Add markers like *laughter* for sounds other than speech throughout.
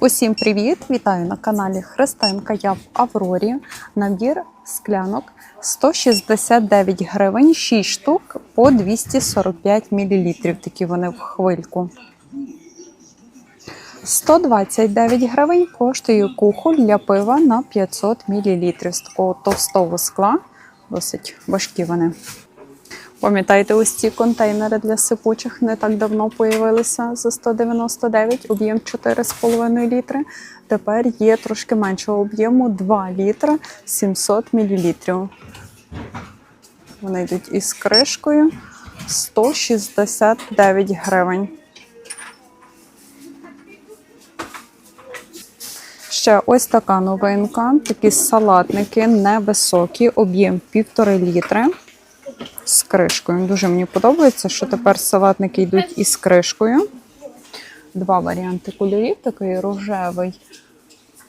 Усім привіт! Вітаю на каналі Христинка. Я в Аврорі. Набір склянок 169 гривень, 6 штук по 245 мл. Такі вони в хвильку. 129 гривень коштує кухоль для пива на 500 мл. З такого товстого скла. Досить важкі вони. Пам'ятаєте, ось ці контейнери для сипучих не так давно появилися за 199, об'єм 4,5 літри. Тепер є трошки меншого об'єму 2 літра 700 мл. Вони йдуть із кришкою 169 гривень. Ще ось така новинка. Такі салатники невисокі, об'єм 1,5 літри з кришкою. Дуже мені подобається, що тепер салатники йдуть із кришкою. Два варіанти кольорів: такий рожевий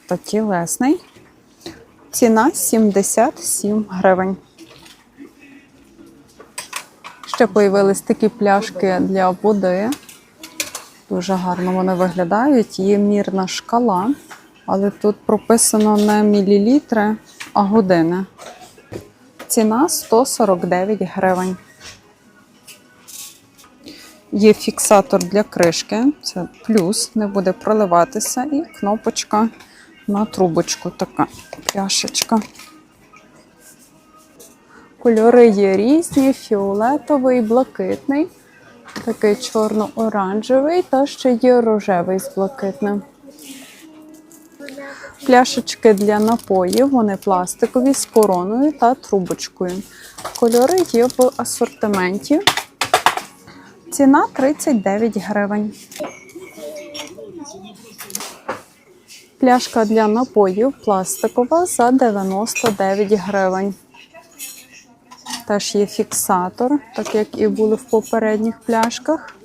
та тілесний. Ціна 77 гривень. Ще появились такі пляшки для води. Дуже гарно вони виглядають. Є мірна шкала, але тут прописано не мілілітри, а години. Ціна 149 гривень. Є фіксатор для кришки, це плюс, не буде проливатися, і кнопочка на трубочку, така пляшечка. Кольори є різні: фіолетовий, блакитний, такий чорно-оранжевий та ще є рожевий з блакитним. Пляшечки для напоїв, вони пластикові з короною та трубочкою. Кольори є в асортименті. Ціна 39 гривень. Пляшка для напоїв пластикова за 99 гривень. Теж є фіксатор, так як і були в попередніх пляшках.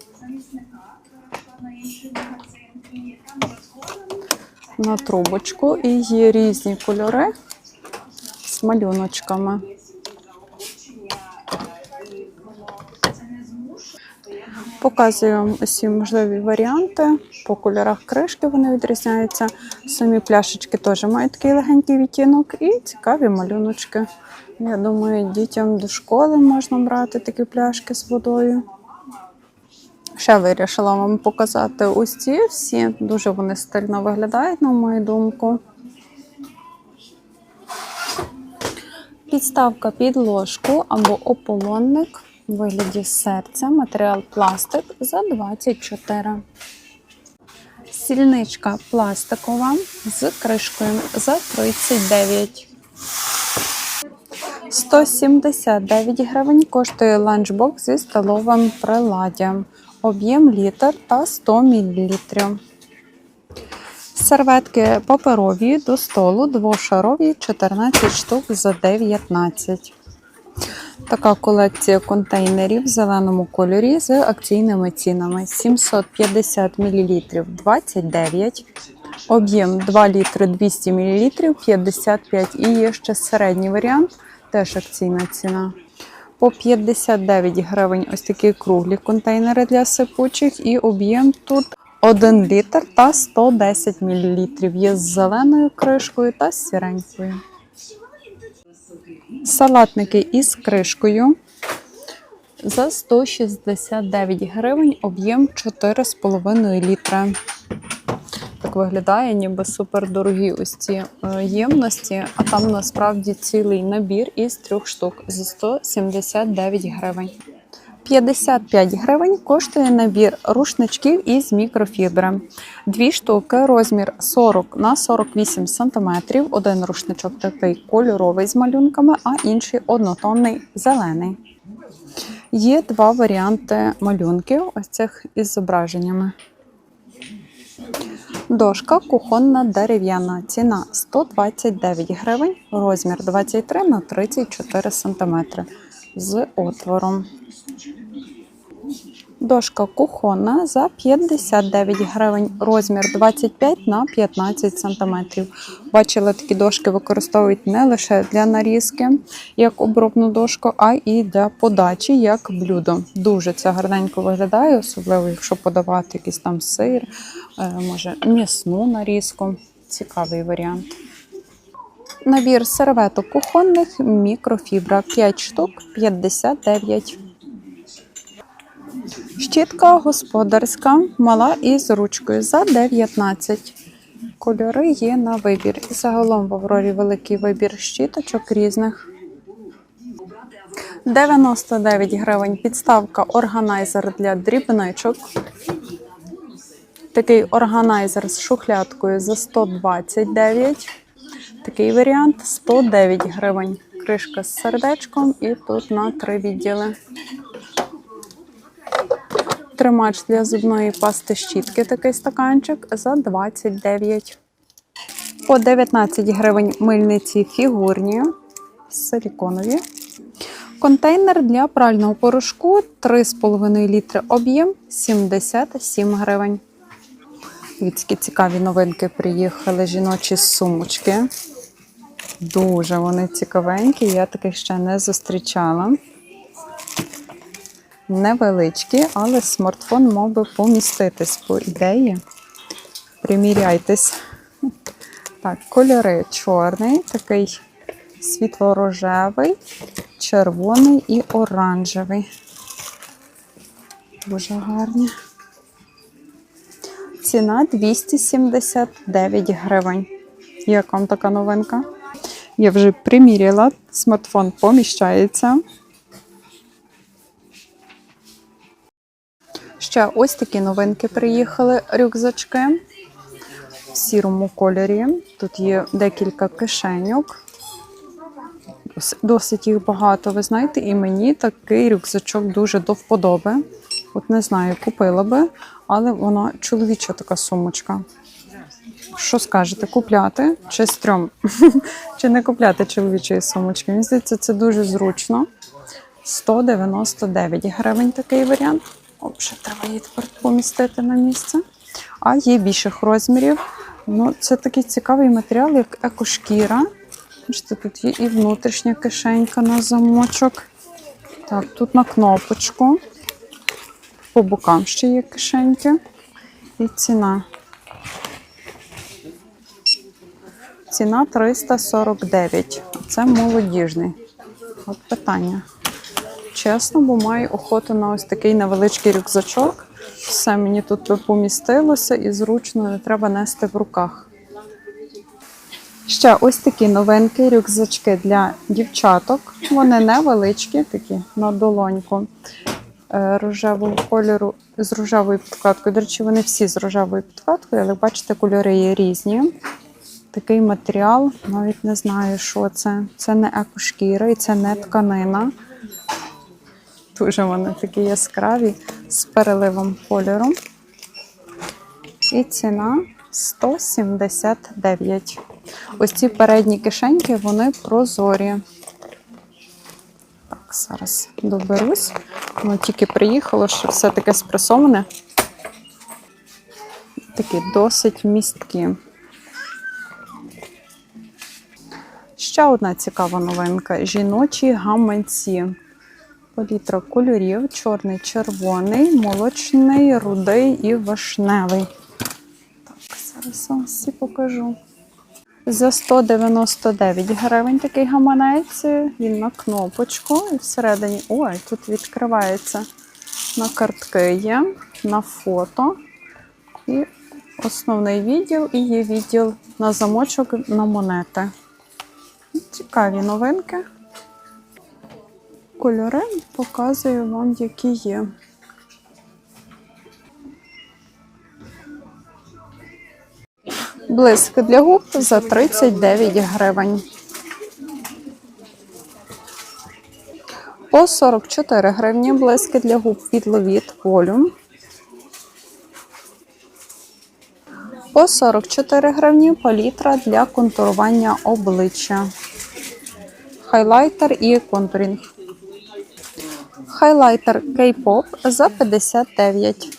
На трубочку і є різні кольори з малюночками. Показую усі можливі варіанти. По кольорах кришки вони відрізняються. Самі пляшечки теж мають такий легенький відтінок і цікаві малюночки. Я думаю, дітям до школи можна брати такі пляшки з водою. Ще вирішила вам показати ось ці всі. Дуже вони стильно виглядають, на мою думку. Підставка під ложку або ополонник у вигляді серця, матеріал пластик за 24. Сільничка пластикова з кришкою за 39. 179 гривень коштує ланчбокс зі столовим приладдям. Об'єм літр та 100 мл. Серветки паперові до столу двошарові 14 штук за 19. Така колекція контейнерів в зеленому кольорі з акційними цінами 750 мл 29. Об'єм 2 літри 200 мл 55 і є ще середній варіант, теж акційна ціна. По 59 гривень ось такі круглі контейнери для сипучих, і об'єм тут 1 літр та 110 мл. Є з зеленою кришкою та сіренькою. Салатники із кришкою за 169 гривень, об'єм 4,5 літра. Так виглядає, ніби супердорогі ось ці е, ємності, а там насправді цілий набір із трьох штук за 179 гривень. 55 гривень коштує набір рушничків із мікрофібри. Дві штуки, розмір 40 на 48 см. Один рушничок такий кольоровий з малюнками, а інший однотонний зелений. Є два варіанти малюнків ось цих із зображеннями. Дошка кухонна дерев'яна. Ціна 129 гривень, розмір 23 на 34 см з отвором. Дошка кухонна за 59 гривень, розмір 25 на 15 см. Бачила, такі дошки використовують не лише для нарізки, як обробну дошку, а і для подачі, як блюдо. Дуже це гарненько виглядає, особливо якщо подавати якийсь там сир, е, може м'ясну нарізку. Цікавий варіант. Набір серветок кухонних мікрофібра 5 штук 59. Щітка господарська, мала і з ручкою за 19. Кольори є на вибір. І загалом в Аврорі великий вибір щіточок різних. 99 гривень підставка органайзер для дрібничок. Такий органайзер з шухлядкою за 129. Такий варіант 109 гривень. Кришка з сердечком і тут на три відділи. Тримач для зубної пасти щітки, такий стаканчик за 29. По 19 гривень мильниці фігурні, силіконові. Контейнер для прального порошку 3,5 літри об'єм 77 гривень. Дивіться, цікаві новинки приїхали жіночі сумочки. Дуже вони цікавенькі, я таких ще не зустрічала. Невеличкі, але смартфон мав би поміститись по ідеї. Приміряйтесь. Так, кольори чорний, такий світло-рожевий, червоний і оранжевий. Дуже гарні. Ціна 279 гривень. Як вам така новинка? Я вже приміряла, смартфон поміщається. Ще ось такі новинки приїхали рюкзачки в сірому кольорі. Тут є декілька кишеньок. Досить їх багато, ви знаєте, і мені такий рюкзачок дуже до вподоби. От не знаю, купила би, але вона чоловіча така сумочка. Що скажете, купляти чи стрьом? *laughs* чи не купляти чоловічої сумочки? Мені здається, це дуже зручно. 199 гривень такий варіант. Оп, треба її тепер помістити на місце. А є більших розмірів. Ну, це такий цікавий матеріал, як екошкіра. Бачите, тут є і внутрішня кишенька на замочок. Так, тут на кнопочку. По бокам ще є кишеньки. І ціна. Ціна 349. Це молодіжний. От питання. Чесно, бо маю охоту на ось такий невеличкий рюкзачок. Все мені тут помістилося і зручно не треба нести в руках. Ще ось такі новинки, рюкзачки для дівчаток. Вони невеличкі, такі на долоньку е, рожевого кольору з рожевою підкладкою. До речі, вони всі з рожевою підкладкою, але бачите, кольори є різні. Такий матеріал, навіть не знаю, що це. Це не екошкіра і це не тканина. Дуже вони такі яскраві з переливом кольору. І ціна 179. Ось ці передні кишеньки, вони прозорі. Так, зараз доберусь. Воно тільки приїхало, що все таке спресоване. Такі досить місткі. Ще одна цікава новинка: жіночі гаманці. Палітра кольорів: чорний, червоний, молочний, рудий і вишневий. Так, зараз вам всі покажу. За 199 гривень такий гаманець. Він на кнопочку і всередині. Ой, тут відкривається на картки є, на фото. І основний відділ, і є відділ на замочок на монети. Цікаві новинки. Кольори показую вам, які є. Блиск для губ за 39 гривень. По 44 гривні блиски для губ від Ловіт Волюм. По 44 гривні палітра для контурування обличчя. Хайлайтер і контурінг. Хайлайтер K-Pop за 59.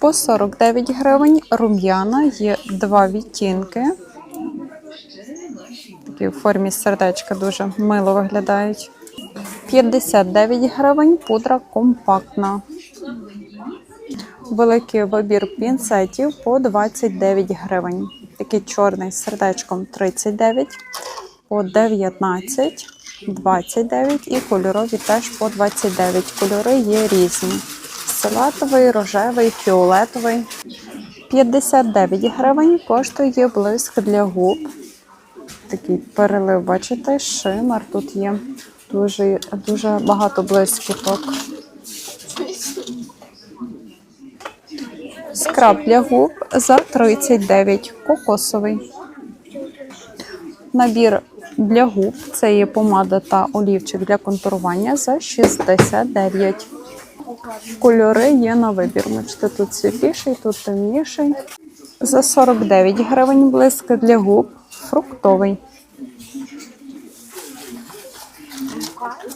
По 49 гривень рум'яна є два відтінки. Такі в формі сердечка дуже мило виглядають. 59 гривень пудра компактна. Великий вибір пінцетів по 29 гривень. Такий чорний з сердечком 39, по 19, 29 і кольорові теж по 29. Кольори є різні. Салатовий, рожевий, фіолетовий. 59 гривень коштує блиск для губ. Такий перелив, бачите, шимар тут є. Дуже, дуже багато блискіток. Скраб для губ за 39 кокосовий. Набір для губ це є помада та олівчик для контурування за 69. Кольори є на вибір. Бачите, тут світліший, тут темніший. За 49 гривень блиск для губ фруктовий.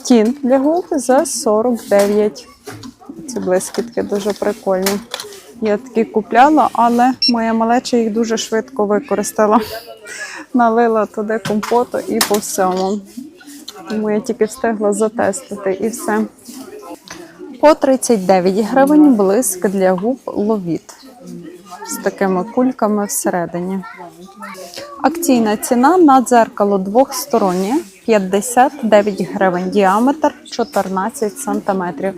Тінт для губ за 49. Ці блискітки дуже прикольні. Я такі купляла, але моя малеча їх дуже швидко використала. Налила туди компоту і по всьому. Тому я тільки встигла затестити і все. По 39 гривень блиск для губ ловіт з такими кульками всередині. Акційна ціна на дзеркало двохстороннє 59 гривень, діаметр 14 сантиметрів.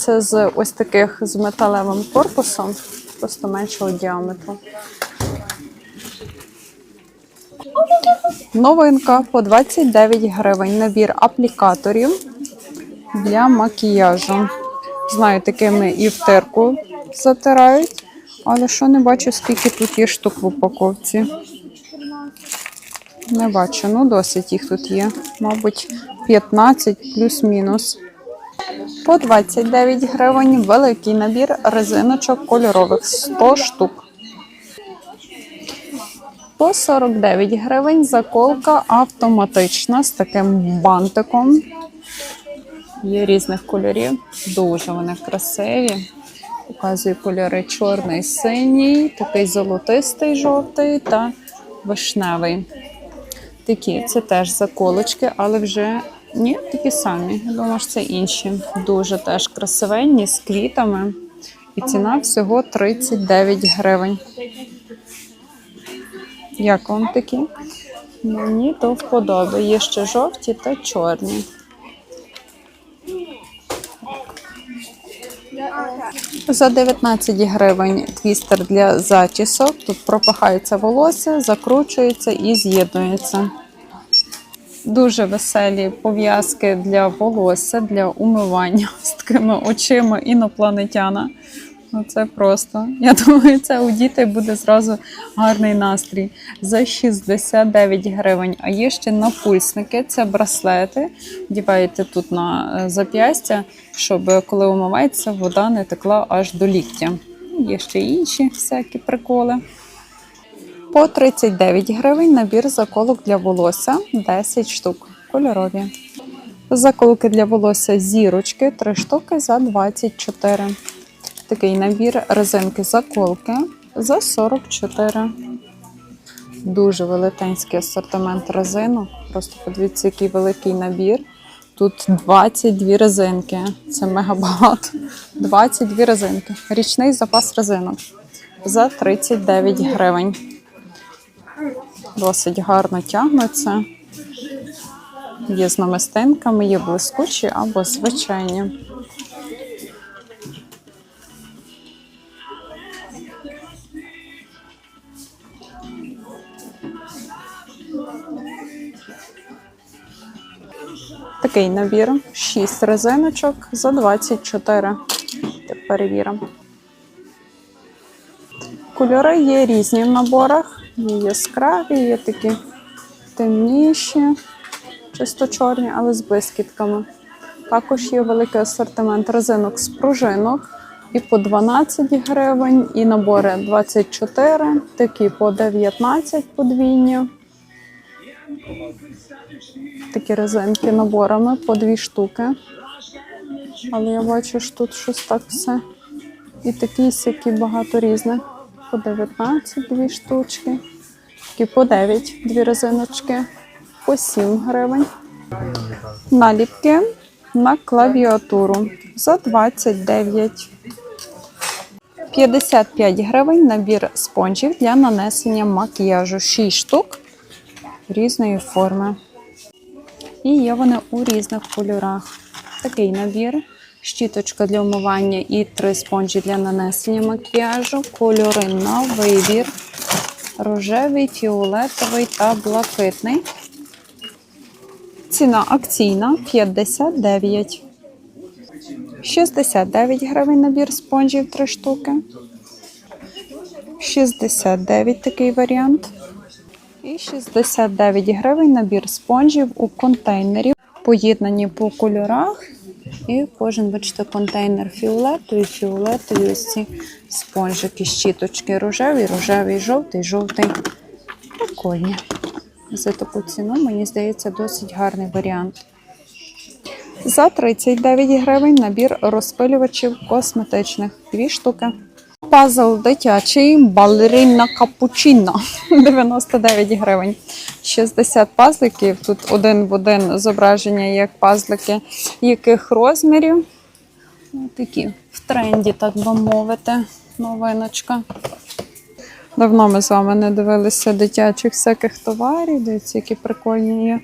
Це з ось таких з металевим корпусом, просто меншого діаметру. Новинка по 29 гривень. Набір аплікаторів для макіяжу. Знаю, такими і в терку затирають, але що не бачу, скільки тут є штук в упаковці. Не бачу, ну досить їх тут є. Мабуть, 15 плюс-мінус. По 29 гривень великий набір резиночок кольорових 100 штук. По 49 гривень заколка автоматична з таким бантиком. Є різних кольорів. Дуже вони красиві. Показую кольори чорний, синій, такий золотистий, жовтий та вишневий. Такі, це теж заколочки, але вже ні, такі самі. Я думаю, що це інші. Дуже теж красивенні з квітами. І ціна всього 39 гривень. Як вам такі? Мені до вподоби. Є ще жовті та чорні. За 19 гривень твістер для зачісок. Тут пропахається волосся, закручується і з'єднується. Дуже веселі пов'язки для волосся, для умивання *laughs* з такими очима інопланетяна. Ну, це просто. Я *laughs* думаю, це у дітей буде зразу гарний настрій. За 69 гривень. А є ще напульсники, це браслети. Діваєте тут на е, зап'ястя, щоб коли умивається, вода не текла аж до ліктя. Є ще інші всякі приколи. По 39 гривень набір заколок для волосся 10 штук. Кольорові. Заколки для волосся зірочки 3 штуки за 24. Такий набір резинки заколки за 44. Дуже велетенський асортимент резинок. Просто подивіться, який великий набір. Тут 22 резинки. Це мега багато. 22 резинки. Річний запас резинок за 39 гривень. Досить гарно тягнуться. Є з намистинками, є блискучі або звичайні. Такий набір. 6 резиночок за 24. Так, перевіримо. Кольори є різні в наборах. Є яскраві, є такі темніші, чисто чорні, але з блискітками. Також є великий асортимент резинок з пружинок. І по 12 гривень, і набори 24, такі по 19 подвійні. Такі резинки наборами по 2 штуки. Але я бачу, що тут щось так все. І такі сякі багато різних. По 19 дві штучки. Такі по 9 дві резиночки. По 7 гривень. Наліпки на клавіатуру за 29. 55 гривень набір спонжів для нанесення макіяжу. 6 штук різної форми. І є вони у різних кольорах. Такий набір, щіточка для вмивання і три спонжі для нанесення макіяжу, кольори на вибір, рожевий, фіолетовий та блакитний. Ціна акційна 59. 69 гривень набір спонжів 3 штуки. 69 такий варіант. І 69 гривень набір спонжів у контейнері. Поєднані по кольорах. І кожен, бачите, контейнер фіолетовий, фіолетові ось ці спонжики, щіточки рожевий, рожевий, жовтий, жовтий. Прикольні. За таку ціну, мені здається, досить гарний варіант. За 39 гривень набір розпилювачів косметичних. Дві штуки. Пазл дитячий балерина капучино *laughs* 99 гривень. 60 пазликів. Тут один в один зображення, як пазлики, яких розмірів. Ну, Такі в тренді, так би мовити, новиночка. Давно ми з вами не дивилися дитячих всяких товарів. Дивіться, які прикольні є.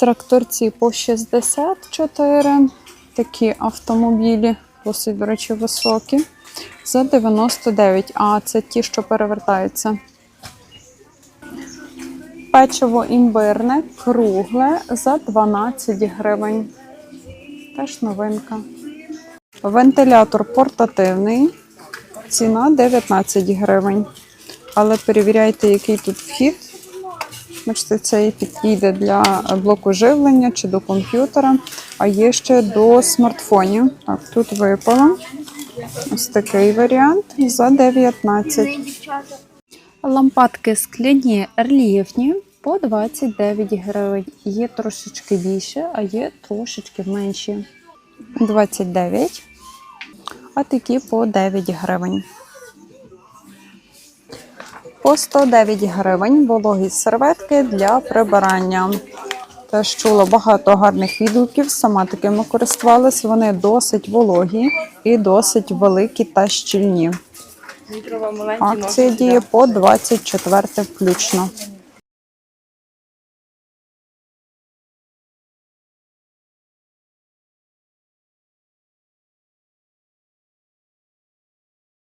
Тракторці по 64. Такі автомобілі, досить, до речі, високі. За 99. А це ті, що перевертаються. Печиво імбирне, кругле за 12 гривень. Теж новинка. Вентилятор портативний. Ціна 19 гривень. Але перевіряйте, який тут вхід. Бачите, цей підійде для блоку живлення чи до комп'ютера, а є ще до смартфонів. Так, тут випало. Ось такий варіант за 19. Лампадки скляні рельєфні по 29 гривень. Є трошечки більше, а є трошечки менші. 29. А такі по 9 гривень. По 109 гривень вологі серветки для прибирання. Теж чула багато гарних відгуків, сама такими користувалась. Вони досить вологі і досить великі та щільні. Акція діє по 24 включно.